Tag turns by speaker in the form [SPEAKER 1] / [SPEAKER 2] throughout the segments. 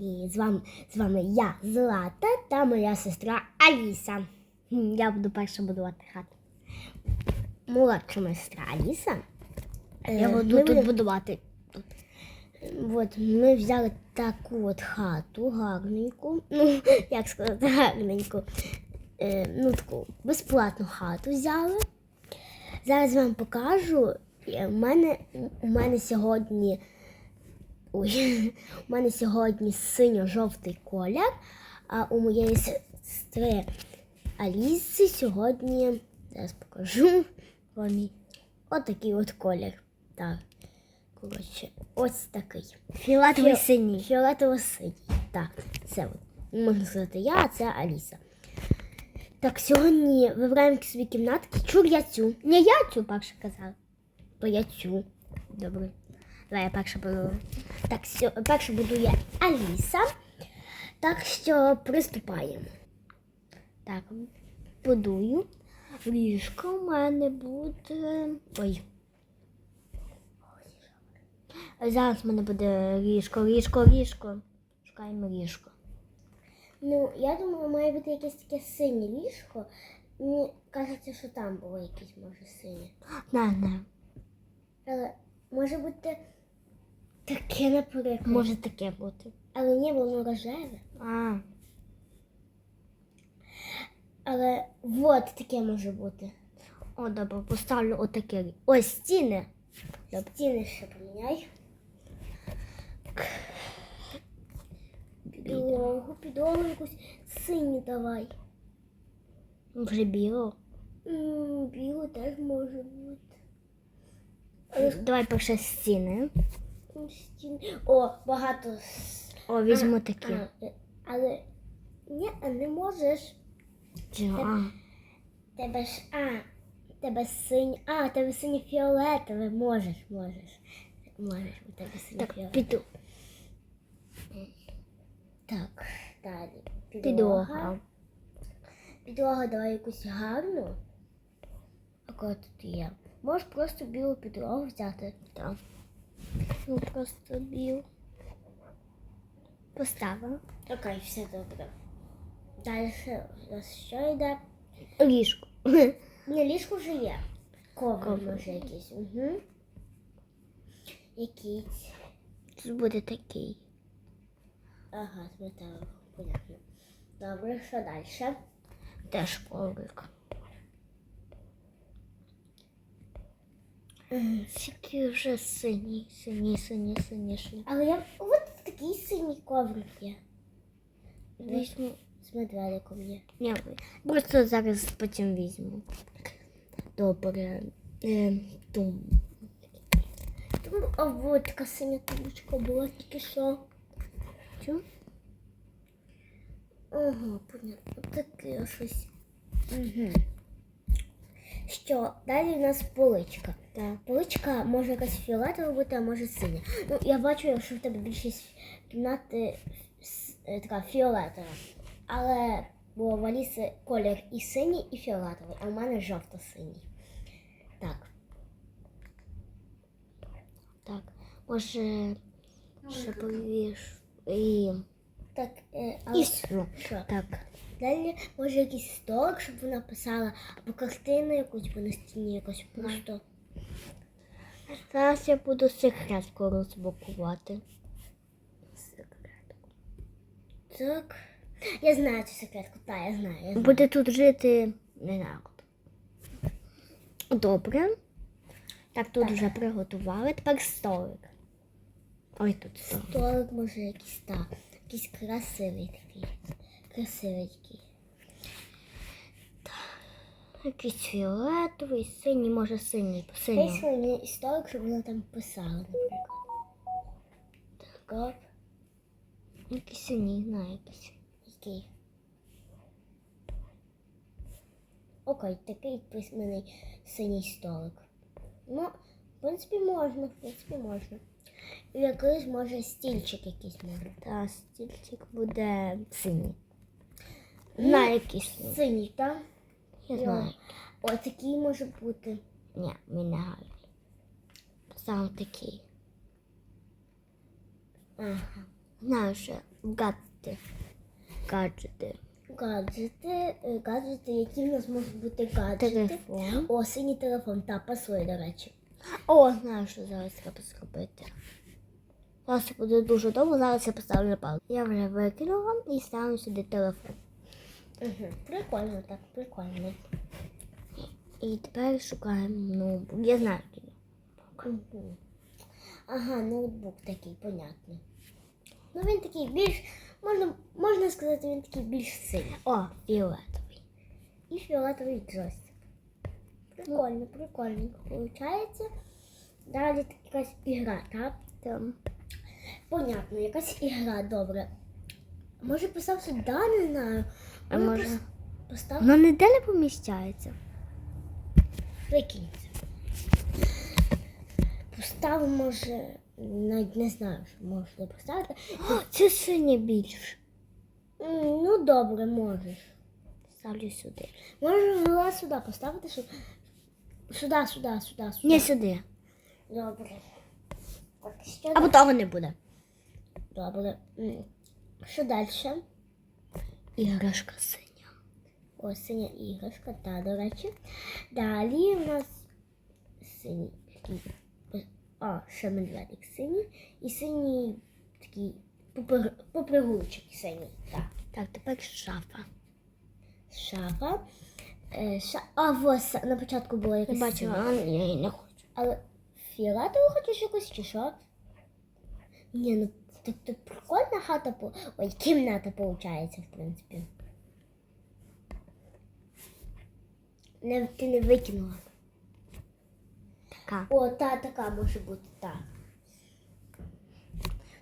[SPEAKER 1] І з вами, з вами я, Злата, та моя сестра Аліса. Я буду перша будувати хату. Молодша моя сестра Аліса. Я
[SPEAKER 2] Е,
[SPEAKER 1] буду
[SPEAKER 2] ми
[SPEAKER 1] тут
[SPEAKER 2] будемо-
[SPEAKER 1] будувати. От ми взяли таку от хату гарненьку. Ну, як сказати, гарненьку. Е, ну, таку безплатну хату взяли. Зараз вам покажу. Е, У мене, у мене сьогодні. Ой, у мене сьогодні синьо-жовтий колір, а у моєї сестри Аліси сьогодні. Зараз покажу. Вони. От такий от колір. Так. Коротше, ось такий.
[SPEAKER 2] Фіолетовий
[SPEAKER 1] Фіо-
[SPEAKER 2] синій.
[SPEAKER 1] Фіолетово-синій. Так, це от. Можна сказати я, а це Аліса. Так, сьогодні вибираємо собі кімнатки. Чур я цю.
[SPEAKER 2] Ні, я цю перше казала.
[SPEAKER 1] То я цю. Добре. Давай я перша буду. Так, сьо... перша буду я Аліса. Так що приступаємо. Так, будую. Ліжко у мене буде. Ой. Зараз в мене буде ліжко, ліжко, ліжко. Шукаємо ліжко. Ну, я думаю, має бути якесь таке синє ліжко. Мені кажеться, що там було якесь, може, синє.
[SPEAKER 2] Не, не.
[SPEAKER 1] Але може бути таке, наприклад.
[SPEAKER 2] Може таке бути.
[SPEAKER 1] Але ні, воно рожеве.
[SPEAKER 2] А,
[SPEAKER 1] Але от таке може бути.
[SPEAKER 2] о, добре, поставлю отаке. Ось стіни.
[SPEAKER 1] Стіни ще поміняй. Підлогу, підлогу якусь синю давай.
[SPEAKER 2] Вже біло.
[SPEAKER 1] М, Білу теж може бути.
[SPEAKER 2] Давай перше стіни.
[SPEAKER 1] М, Стіни. О, багато.
[SPEAKER 2] О, візьму
[SPEAKER 1] А,
[SPEAKER 2] такі.
[SPEAKER 1] а, Але ні, а не можеш.
[SPEAKER 2] А,
[SPEAKER 1] Тебе ж, а, тебе синь, а, тебе синє фіолетове, можеш, можеш. Можеш, у тебе синє
[SPEAKER 2] так,
[SPEAKER 1] фіолетове.
[SPEAKER 2] піду.
[SPEAKER 1] Так, далі.
[SPEAKER 2] Підлога.
[SPEAKER 1] Підлога давай якусь гарну. А тут є? Можеш просто білу підлогу взяти.
[SPEAKER 2] Так. Ну, просто біл. Поставила.
[SPEAKER 1] Окей, все добре. Далі ще у нас що йде?
[SPEAKER 2] Ліжко.
[SPEAKER 1] Ні, ліжко вже є. Коврик
[SPEAKER 2] Коврик.
[SPEAKER 1] може якийсь. Угу. Якийсь.
[SPEAKER 2] Тут буде такий.
[SPEAKER 1] Ага, з металу. Понятно. Добре, що далі?
[SPEAKER 2] Теж коврик. Тільки вже синій, синій, синій, синій, синій.
[SPEAKER 1] Але я от такий синій коврик є.
[SPEAKER 2] Візьму.
[SPEAKER 1] З медведиком є.
[SPEAKER 2] Ні, просто зараз потім візьму. Добре. Е, тум.
[SPEAKER 1] Тому, а от така синя тумбочка була тільки що.
[SPEAKER 2] Чу?
[SPEAKER 1] Ага, понятно. Таке щось. Угу. Що, далі у нас поличка.
[SPEAKER 2] Так.
[SPEAKER 1] Поличка може якась фіолетова бути, а може синя. Ну, я бачу, що в тебе більшість кімнати с- е, така фіолетова. Але бо в Аліси колір і синій, і фіолетовий, а в мене жовто-синій. Так.
[SPEAKER 2] Так. Може, ще повіш. І.
[SPEAKER 1] Так, е, але
[SPEAKER 2] І все.
[SPEAKER 1] що?
[SPEAKER 2] Так.
[SPEAKER 1] Далі може якийсь столик, щоб вона писала, або картину якусь, бо на стіні якось просто.
[SPEAKER 2] Зараз я буду секретку розблокувати.
[SPEAKER 1] Так. Я знаю цю секретку, так, я знаю. Я знаю.
[SPEAKER 2] Буде тут жити не народ. Добре. Так, тут
[SPEAKER 1] Так.
[SPEAKER 2] вже приготували. Тепер столик. Ой, тут столик.
[SPEAKER 1] Столик може якийсь так. Якийсь красивий такий. Красивий такий.
[SPEAKER 2] Якийсь фіолетовий, синій, може синій, синій.
[SPEAKER 1] сьогодні столик, щоб вона там писала, наприклад. Так, оп.
[SPEAKER 2] Якийсь синій, знаю, якийсь.
[SPEAKER 1] Який? Окей, такий письменний синій столик. Ну, в принципі, можна, в принципі, можна. І якийсь може стільчик якийсь може.
[SPEAKER 2] Та стільчик буде синій. Знаю якийсь.
[SPEAKER 1] Синій, так?
[SPEAKER 2] Я знаю.
[SPEAKER 1] О, такий може бути.
[SPEAKER 2] Ні, він не гарний. Сам такий.
[SPEAKER 1] Ага.
[SPEAKER 2] Знаю, що Гаджети. Гаджети.
[SPEAKER 1] Гаджети, е, гаджети, які в нас можуть бути гаджети.
[SPEAKER 2] Телефон.
[SPEAKER 1] О, синій телефон, та пасує, до речі.
[SPEAKER 2] О, знаю, що зараз треба зробити. Зараз буде дуже довго, зараз я поставлю на паузу. Я вже викинула і ставлю сюди телефон.
[SPEAKER 1] Угу. Прикольно, так, прикольно.
[SPEAKER 2] І тепер шукаємо ноутбук. Я знаю, який.
[SPEAKER 1] Угу. Ага, ноутбук такий, понятно. Ну він такий більш, можна, можна сказати, він такий більш сильний.
[SPEAKER 2] О, фіолетовий.
[SPEAKER 1] І фіолетовий джойстик. Прикольно, прикольно. Получається. Далі якась ігра, так?
[SPEAKER 2] Там.
[SPEAKER 1] Понятно, якась ігра, добре. Може постав сюди, не знаю.
[SPEAKER 2] А може.
[SPEAKER 1] пос- Постав
[SPEAKER 2] Воно ніде не поміщається.
[SPEAKER 1] викинься. Постав, може, навіть не знаю, що можна поставити.
[SPEAKER 2] О, це синє більше.
[SPEAKER 1] М, Ну, добре, можеш.
[SPEAKER 2] Ставлю сюди.
[SPEAKER 1] Можеш була сюди поставити, щоб. Сюди, сюди, сюди, сюди.
[SPEAKER 2] Ні, сюди.
[SPEAKER 1] Добре. Так,
[SPEAKER 2] Або того не буде.
[SPEAKER 1] Добре. Що далі?
[SPEAKER 2] Іграшка синя.
[SPEAKER 1] О, синя іграшка, та, до речі. Далі у нас синій такий. А, ще медведик синій. І синій такий попер- синій. Так.
[SPEAKER 2] Так, тепер шафа.
[SPEAKER 1] Шафа. Е, ша... А, ось на початку було
[SPEAKER 2] Я бачила, а я її не хочу.
[SPEAKER 1] Але фіолетову хочеш якусь чи що? Ні, ну так то прикольна хата по. Ой, кімната виходить, в принципі. Не, ти не викинула.
[SPEAKER 2] Така.
[SPEAKER 1] О, та така може бути, так.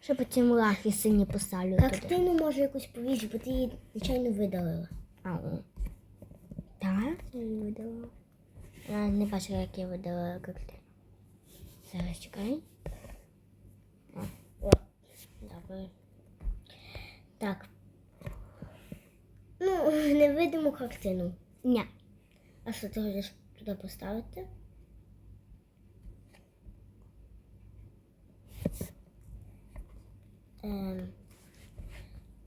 [SPEAKER 2] Ще потім лахи сині поставлю туди.
[SPEAKER 1] Картину може якусь повіж, бо ти її, звичайно, видалила.
[SPEAKER 2] А, о. Так, я її видала. Я не бачила, як я видала картину. Зараз чекай.
[SPEAKER 1] О, добре. Так. Ну, невидиму картину.
[SPEAKER 2] Ні.
[SPEAKER 1] А що ти хочеш туди поставити? Ем.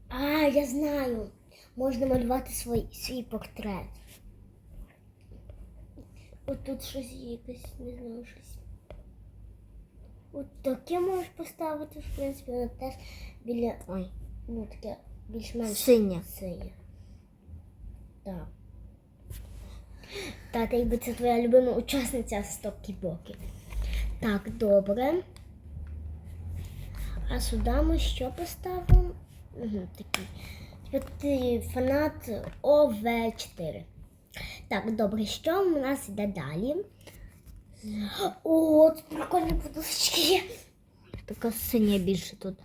[SPEAKER 1] А, я знаю. Можна малювати свій, свій портрет. От тут щось якесь, не знаю, щось. От таке можеш поставити, в принципі, воно теж біля,
[SPEAKER 2] Ой.
[SPEAKER 1] ну таке більш-менш
[SPEAKER 2] Синя.
[SPEAKER 1] синє. Так. Так, якби це твоя любима учасниця з Токі-Бокі. Так, добре. А сюди ми що поставимо? Угу, такий. Ти фанат ОВ4. Так, добре, що в нас йде далі? О, тут прикольні подушечки є.
[SPEAKER 2] Така синя більше тут.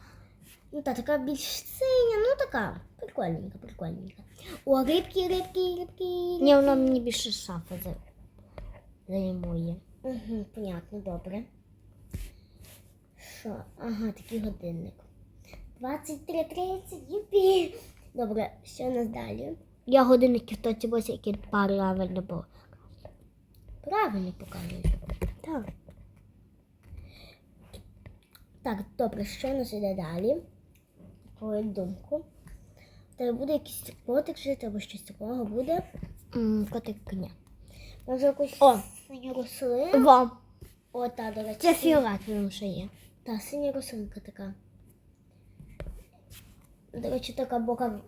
[SPEAKER 1] Ну та така більш синя, ну така. Прикольненька, прикольненька. О, рибки, рибки, рибки.
[SPEAKER 2] Ні, вона мені більше шафа за... займує.
[SPEAKER 1] Угу, понятно, добре. Що? Ага, такий годинник. 23.30, юпі. Добре, що у нас далі?
[SPEAKER 2] Я годинників то ці ось які правильно було.
[SPEAKER 1] Правильно показуєш.
[SPEAKER 2] Так.
[SPEAKER 1] Так, добре, що у нас іде далі? Твою думку. Тебе буде якийсь котик жити або щось такого буде.
[SPEAKER 2] М, Котик коня.
[SPEAKER 1] Може якусь
[SPEAKER 2] О!
[SPEAKER 1] синю рослину.
[SPEAKER 2] Во!
[SPEAKER 1] О, та, до речі.
[SPEAKER 2] Це
[SPEAKER 1] синя-
[SPEAKER 2] фіолетовим ще є.
[SPEAKER 1] Та, синя рослинка така. До речі, така бока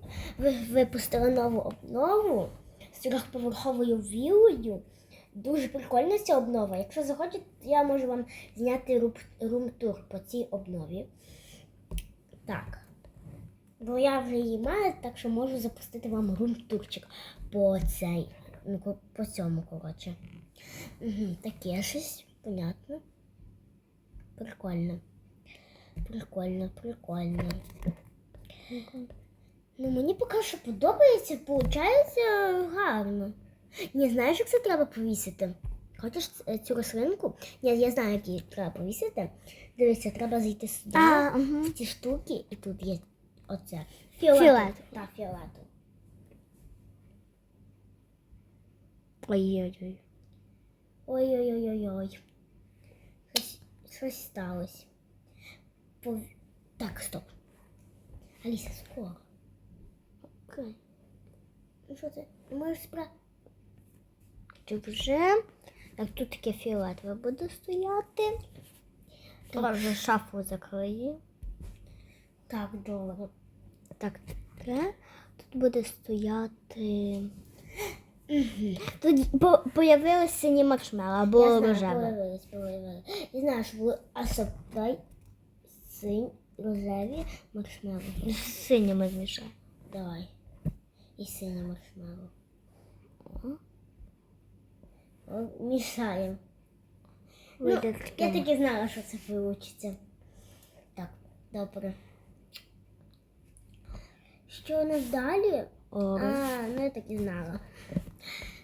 [SPEAKER 1] випустила нову обнову з трьохповерховою віллою. Дуже прикольна ця обнова. Якщо захочете, я можу вам зняти рум-тур по цій обнові. Так. Бо я вже її маю, так що можу запустити вам рум-турчик по цей. Ну, по цьому, коротше. Угу, таке щось, понятно. Прикольно. Прикольно, прикольно. Ну, мені поки що подобається, виходить гарно. Ні, знаєш, як це треба повісити? Хочеш цю рослинку? Ні, я знаю, як її треба повісити. Дивися, треба зайти сюди.
[SPEAKER 2] А, угу.
[SPEAKER 1] в ці штуки, і тут є оце.
[SPEAKER 2] Фіолетовий.
[SPEAKER 1] Так, фіолетовий.
[SPEAKER 2] Ой-ой-ой.
[SPEAKER 1] Ой-ой-ой-ой-ой. Щось, щось сталося. Пов... Так, стоп. Аліса, скоро.
[SPEAKER 2] Окей.
[SPEAKER 1] Ну що це? Можеш спра...
[SPEAKER 2] Чи вже? Так, тут таке фіолетове буде стояти. Так, вже шафу закрию.
[SPEAKER 1] Так, добре.
[SPEAKER 2] Так, таке. Тут буде стояти. Тут по- появилось синє маршмело або
[SPEAKER 1] Я знаю,
[SPEAKER 2] рожеве.
[SPEAKER 1] появилось. Я знаю, що були асаптай, синь, рожеві, маршмеллоу.
[SPEAKER 2] З синіми змішав.
[SPEAKER 1] Давай. І синє маршмеллоу. О, Мішаємо. Ну, я так і знала, що це вийде. Так, добре. Що у нас далі?
[SPEAKER 2] О,
[SPEAKER 1] А, ну я так і знала.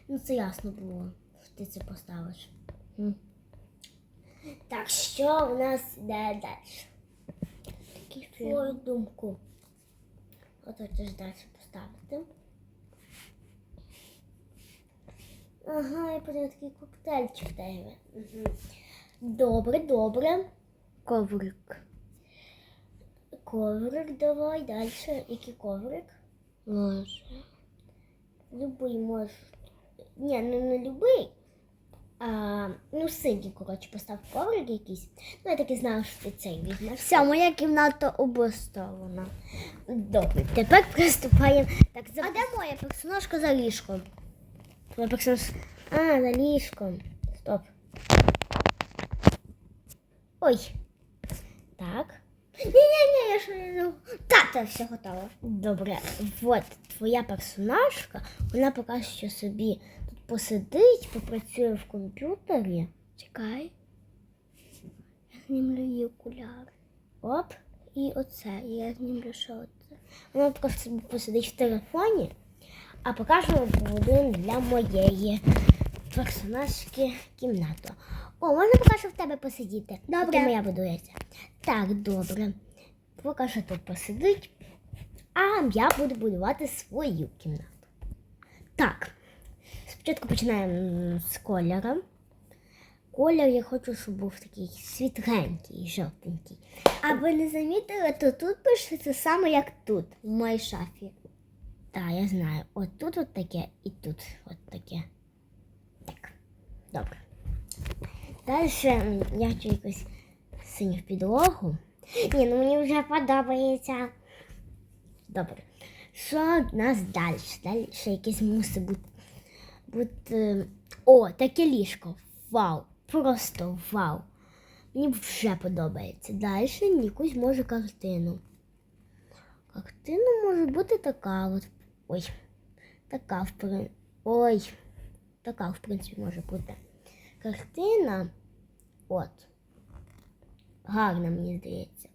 [SPEAKER 1] Ну це ясно було, що ти це поставиш.
[SPEAKER 2] М.
[SPEAKER 1] Так, що у нас йде далі?
[SPEAKER 2] такий
[SPEAKER 1] Твою думку. От далі поставити. Ага, і потім такий коктейльчик в тебе. Угу. Добре, добре.
[SPEAKER 2] коврик.
[SPEAKER 1] Коврик давай далі. Який коврик?
[SPEAKER 2] Може.
[SPEAKER 1] Любий можеш. Ні, ну не любий. А, ну, синій, коротше, постав коврик якийсь. Ну, я так і знала, що ти цей візьмеш.
[SPEAKER 2] Вся моя кімната облаштована.
[SPEAKER 1] Добре, тепер приступаємо. Так,
[SPEAKER 2] А
[SPEAKER 1] за...
[SPEAKER 2] де моя персонажка за ліжком?
[SPEAKER 1] Персонаж... А, за ліжком. Стоп. Ой. Так. Ні-ні-ні, я ще не...
[SPEAKER 2] Тата, все готово.
[SPEAKER 1] Добре, от твоя персонажка, вона поки що собі тут посидить, попрацює в комп'ютері.
[SPEAKER 2] Чекай. Я знімлю її окуляри.
[SPEAKER 1] Оп.
[SPEAKER 2] І оце. Я знімлю ще оце.
[SPEAKER 1] Вона поки що собі посидить в телефоні, а поки що для моєї персонажки кімнату. О, можна поки що в тебе посидіти.
[SPEAKER 2] Добре.
[SPEAKER 1] Моя будується. Так, добре. Поки що тут посидить, а я буду будувати свою кімнату. Так, спочатку починаємо з кольора. Колір я хочу, щоб був такий світленький, жовтенький.
[SPEAKER 2] А ви не замітили, то тут пишеться саме як тут, в моїй шафі.
[SPEAKER 1] Так, я знаю. От тут от таке і тут от таке. Так, добре. Далі я хочу якусь синю підлогу. Ні, ну мені вже подобається. Добре. Що в нас далі? Далі ще якесь мусить бути. бути... О, таке ліжко. Вау! Просто вау! Мені вже подобається. Далі якусь може картину. Картина може бути така от. Ой. Така в при... Ой. Така, в принципі, може бути. Картина. От. Гарна, мені здається.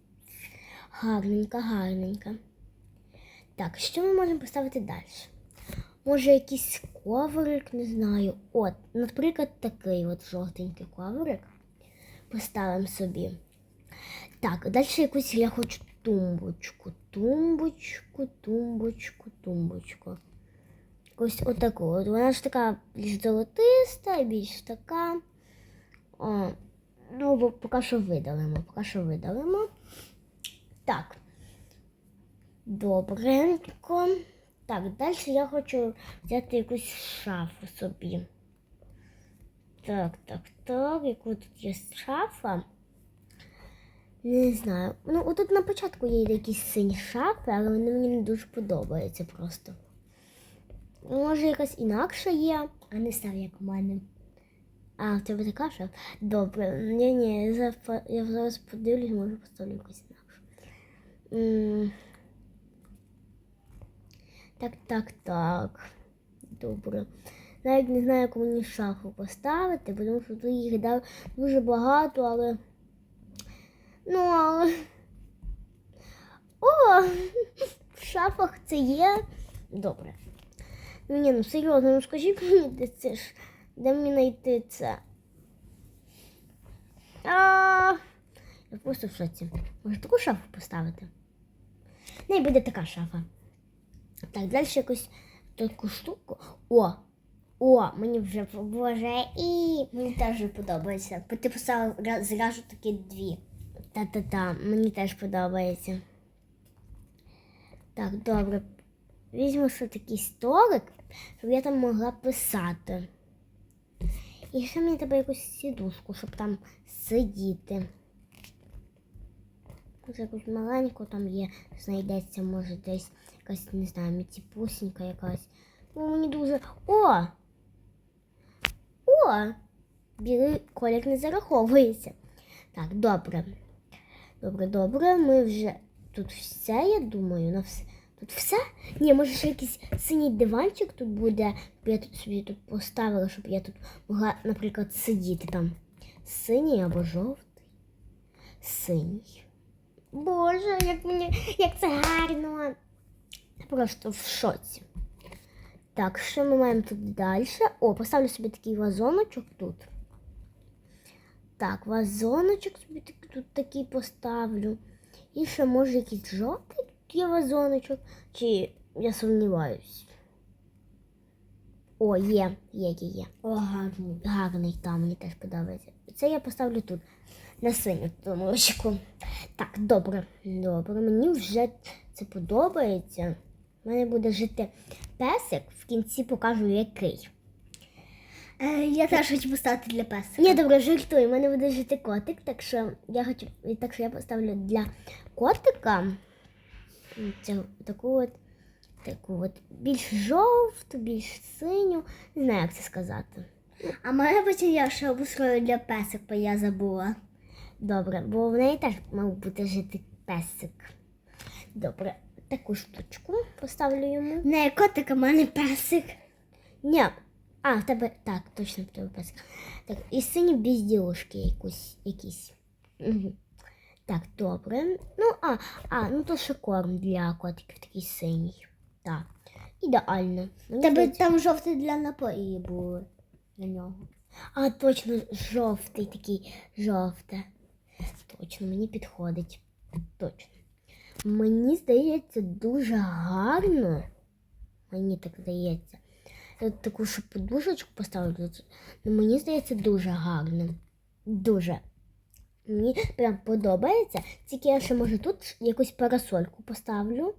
[SPEAKER 1] Гарненька, гарненька. Так, що ми можемо поставити далі? Може, якийсь коврик, не знаю. От, наприклад, такий от жовтенький коврик. Поставимо собі. Так, далі якусь я хочу тумбочку. Тумбочку, тумбочку, тумбочку. Ось отаку. От вона ж така більш золотиста, більш така. О, ну, бо поки що видалимо. Поки що видалимо. Так. Добренько. Так, далі я хочу взяти якусь шафу собі. Так, так, так. Яку тут є шафа? Не знаю. Ну, отут на початку є якісь сині шафи, але вони мені не дуже подобаються просто. Може, якась інакша є, а не став як у мене. А, в тебе така шафа? Добре. Ні, ні, я зараз, я зараз подивлюсь, може поставлю якусь інакшу. М. Так, так, так. Добре. Навіть не знаю, яку мені шафу поставити, тому що тут їх дав дуже багато, але. Ну, але. О! В шафах це є. Добре. Ну ні, ну серйозно, ну скажіть мені, де це ж. Де мені знайти це? А, я просто в шоці. Може таку шафу поставити? Не буде така шафа. Так, далі якусь таку штуку. О! О, мені вже боже, і мені теж подобається. Ти поставив зразу такі дві. Та-та-та, мені теж подобається. Так, добре. Візьму ще такий столик, щоб я там могла писати. І ще мені треба якусь сідушку, щоб там сидіти. Ось якусь маленьку там є, знайдеться, може, десь якась, не знаю, міціпусінька якась. Ну, мені дуже. О! О! Білий колір не зараховується. Так, добре. Добре, добре. Ми вже тут все, я думаю, на все. Тут все? Ні, може ще якийсь синій диванчик тут буде. Я тут собі тут поставила, щоб я тут могла, наприклад, сидіти там. Синій або жовтий. Синій. Боже, як мені як це гарно. Я просто в шоці. Так, що ми маємо тут далі? О, поставлю собі такий вазоночок тут. Так, вазоночок собі тут такий поставлю. І ще може якийсь жовтий тут є вазоночок. Чи я сумніваюсь. О, є, є, є, є.
[SPEAKER 2] О, гарний.
[SPEAKER 1] Гарний там, мені теж подобається. Це я поставлю тут, на синю томочку. Так, добре, добре. Мені вже це подобається. У мене буде жити песик, в кінці покажу який.
[SPEAKER 2] Е, я теж хочу поставити для песика.
[SPEAKER 1] Ні, добре, жартую. У мене буде жити котик, так що я хочу, так що я поставлю для котика цю таку от, таку от більш жовту, більш синю. Не знаю, як це сказати.
[SPEAKER 2] А мене потім я ще обустрою для песика, я забула.
[SPEAKER 1] Добре, бо в неї теж мав бути жити песик. Добре, таку штучку поставлю йому.
[SPEAKER 2] Не котик, а в мене песик.
[SPEAKER 1] Ні. А, в тебе так, точно в тебе песик. Так, і сині безділушки якусь, якісь. Угу. Так, добре. Ну, а, а, ну то ще корм для котиків такий синій. Так. Ідеально. Мені
[SPEAKER 2] Тебе
[SPEAKER 1] здається-
[SPEAKER 2] там жовті для напої були для нього.
[SPEAKER 1] А, точно, жовтий такий, жовте. Точно, мені підходить. Точно. Мені здається, дуже гарно. Мені так здається. Тут таку ще подушечку поставлю. тут. Ну, мені здається, дуже гарно. Дуже. Мені прям подобається. Тільки я ще може тут якусь парасольку поставлю.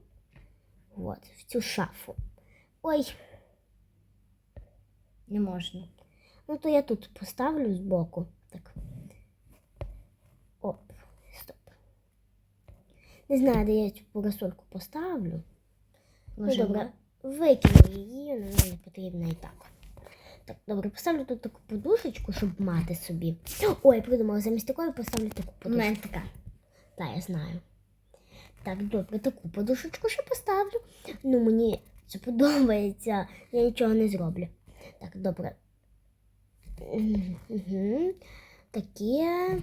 [SPEAKER 1] От, в цю шафу. Ой,
[SPEAKER 2] Не можна.
[SPEAKER 1] Ну, то я тут поставлю збоку. Так. Оп, стоп. Не знаю, де я цю парасольку поставлю. Ну, добре, викину її, вона мені не потрібна і так. Так, добре, поставлю тут таку подушечку, щоб мати собі. Ой, я придумала, замість такої поставлю таку
[SPEAKER 2] У мене така.
[SPEAKER 1] Так, я знаю. Так, добре, таку подушечку ще поставлю. Ну, мені це подобається. Я нічого не зроблю. Так, добре. Угу. Таке.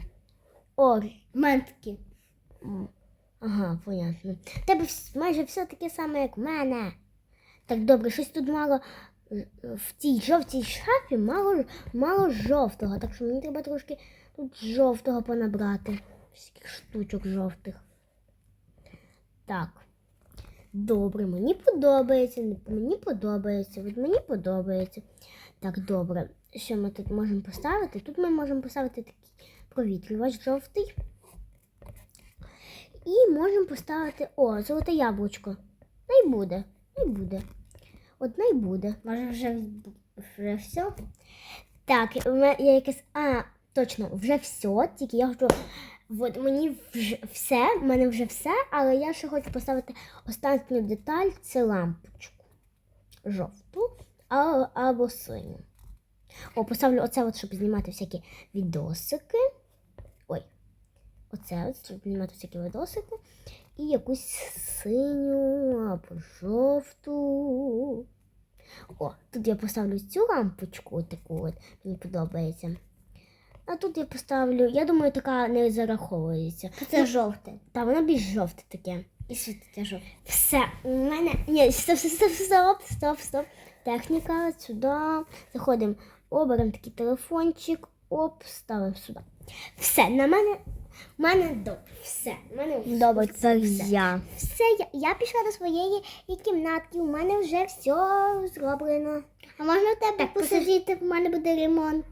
[SPEAKER 1] О,
[SPEAKER 2] мене такі.
[SPEAKER 1] ага, понятно. Тебе майже все таке саме, як у мене. Так, добре, щось тут мало. е, В цій жовтій шафі мало, мало жовтого, так що мені треба трошки тут жовтого понабрати. Скільки штучок жовтих. Так. Добре, мені подобається. Мені подобається. От мені подобається. Так, добре. Що ми тут можемо поставити? Тут ми можемо поставити такий провітрювач жовтий. І можемо поставити. О, золоте яблучко. Най буде. Най буде. От най буде.
[SPEAKER 2] Може вже, вже все?
[SPEAKER 1] Так, у мене я якесь. А, точно, вже все. Тільки я хочу. От мені вже все, в мене вже все, але я ще хочу поставити останню деталь це лампочку. Жовту а, або синю. О, поставлю оце, от, щоб знімати всякі відосики. Ой. Оце, от, щоб знімати всякі відосики. І якусь синю або жовту. О, тут я поставлю цю лампочку таку от, мені подобається. А тут я поставлю, я думаю, така не зараховується.
[SPEAKER 2] Це жовте.
[SPEAKER 1] Та вона більш жовте таке.
[SPEAKER 2] І світиться жовте.
[SPEAKER 1] Все, у мене. Ні, стоп, стоп, стоп, стоп, стоп, стоп. Техніка, сюди. Заходимо, оберемо такий телефончик, оп, ставимо сюди. Все, на мене. У мене добре. Все. У мене
[SPEAKER 2] Добре, це
[SPEAKER 1] все.
[SPEAKER 2] я.
[SPEAKER 1] Все, я, я пішла до своєї кімнатки, у мене вже все зроблено.
[SPEAKER 2] А можна в тебе
[SPEAKER 1] Так,
[SPEAKER 2] посидіти, в мене буде ремонт.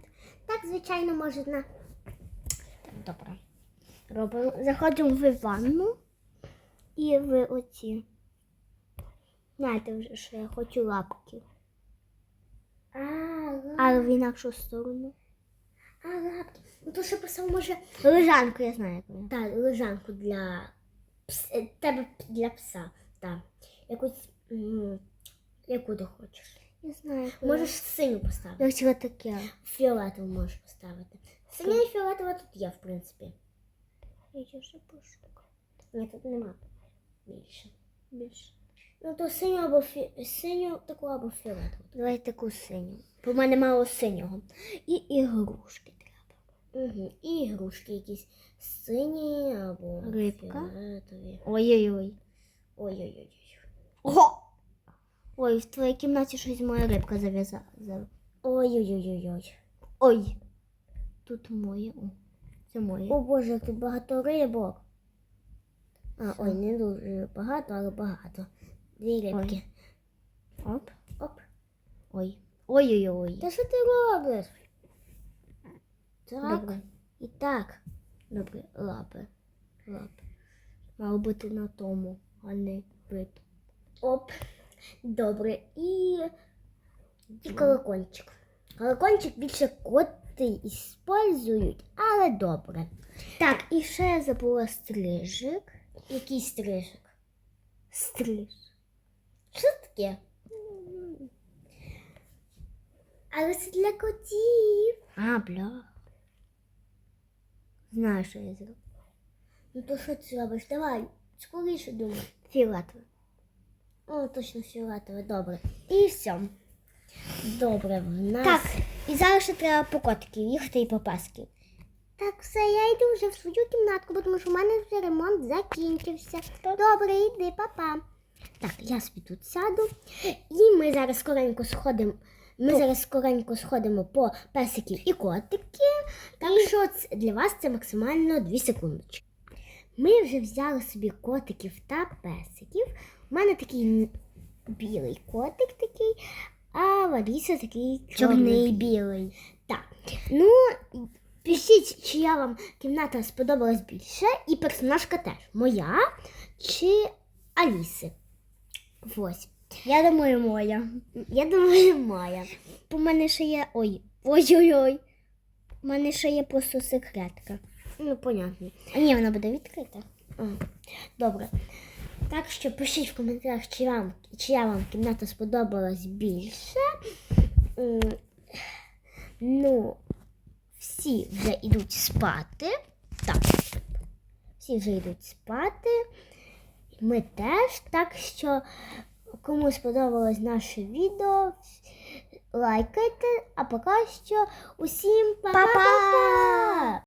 [SPEAKER 1] Так, звичайно, можна.
[SPEAKER 2] Добре.
[SPEAKER 1] Робимо. Заходимо в ванну і в оці.
[SPEAKER 2] Знаєте вже, що я хочу лапки.
[SPEAKER 1] А,
[SPEAKER 2] Але в інакшу сторону.
[SPEAKER 1] а лапки. Ну то що писав, може,
[SPEAKER 2] Лежанку я знаю. як вона.
[SPEAKER 1] та, лежанку для пс, е, тебе для пса. Так. Якусь, яку ти хочеш.
[SPEAKER 2] Я знаю.
[SPEAKER 1] Можеш синю поставити.
[SPEAKER 2] Як цього таке.
[SPEAKER 1] Фіолетову можеш поставити. Синя і фіолетова тут є, в принципі.
[SPEAKER 2] Я ще пошукаю.
[SPEAKER 1] Ні, тут нема більше.
[SPEAKER 2] Більше.
[SPEAKER 1] Ну то синю або фі... синю таку або фіолетову.
[SPEAKER 2] Давай таку синю. Бо в мене мало синього. І ігрушки.
[SPEAKER 1] Угу. І ігрушки якісь сині або
[SPEAKER 2] Рибка.
[SPEAKER 1] фіолетові.
[SPEAKER 2] Ой-ой-ой.
[SPEAKER 1] Ой-ой-ой.
[SPEAKER 2] Ого! Ой, в твоїй кімнаті щось моя рибка зав'язала.
[SPEAKER 1] Ой-ой-ой-ой.
[SPEAKER 2] Ой. Тут моє. О, це моє.
[SPEAKER 1] О Боже, тут багато рибок. А, ой, не дуже багато, але багато. Дві рибки.
[SPEAKER 2] Оп.
[SPEAKER 1] Оп.
[SPEAKER 2] Ой. Ой-ой-ой.
[SPEAKER 1] Та що ти робиш? Так.
[SPEAKER 2] Добре.
[SPEAKER 1] І так.
[SPEAKER 2] Добре, лапи. Лапи. Мало бути на тому, а не бит.
[SPEAKER 1] Оп. Добре. І, і колокольчик. Колокольчик більше коти іспользують, але добре.
[SPEAKER 2] Так, і ще я забула стрижик.
[SPEAKER 1] Який стрижик?
[SPEAKER 2] Стриж.
[SPEAKER 1] Що таке? Але це для котів.
[SPEAKER 2] А, бля. Знаю, що я зроблю.
[SPEAKER 1] Ну то що ти робиш? Давай, скоріше думай.
[SPEAKER 2] Фіолетове.
[SPEAKER 1] О, точно фіолетове, добре. І все. Добре, в нас.
[SPEAKER 2] Так, і зараз ще треба по котиків їхати і по паски.
[SPEAKER 1] Так, все, я йду вже в свою кімнатку, бо тому що в мене вже ремонт закінчився. Добре, йди, папа. Так, я собі тут сяду. І ми зараз скоренько сходимо. Ми зараз скоренько сходимо по песиків і котики. Так що для вас це максимально 2 секундочки. Ми вже взяли собі котиків та песиків. У мене такий білий котик такий, а Валіса такий чорний білий. Так. Ну, пишіть, чия вам кімната сподобалась більше, і персонажка теж. Моя чи Аліси. Ось.
[SPEAKER 2] Я думаю, моя.
[SPEAKER 1] Я думаю, моя.
[SPEAKER 2] У мене ще є. Ой. Ой-ой-ой. У мене ще є просто секретка.
[SPEAKER 1] Ну, понятно.
[SPEAKER 2] А ні, вона буде відкрита.
[SPEAKER 1] А, Добре. Так що пишіть в коментарях, чи вам, чия вам кімната сподобалась більше. Ну, всі вже йдуть спати. Так. Всі вже йдуть спати. Ми теж. Так що, кому сподобалось наше відео, лайкайте, а поки що усім па-па!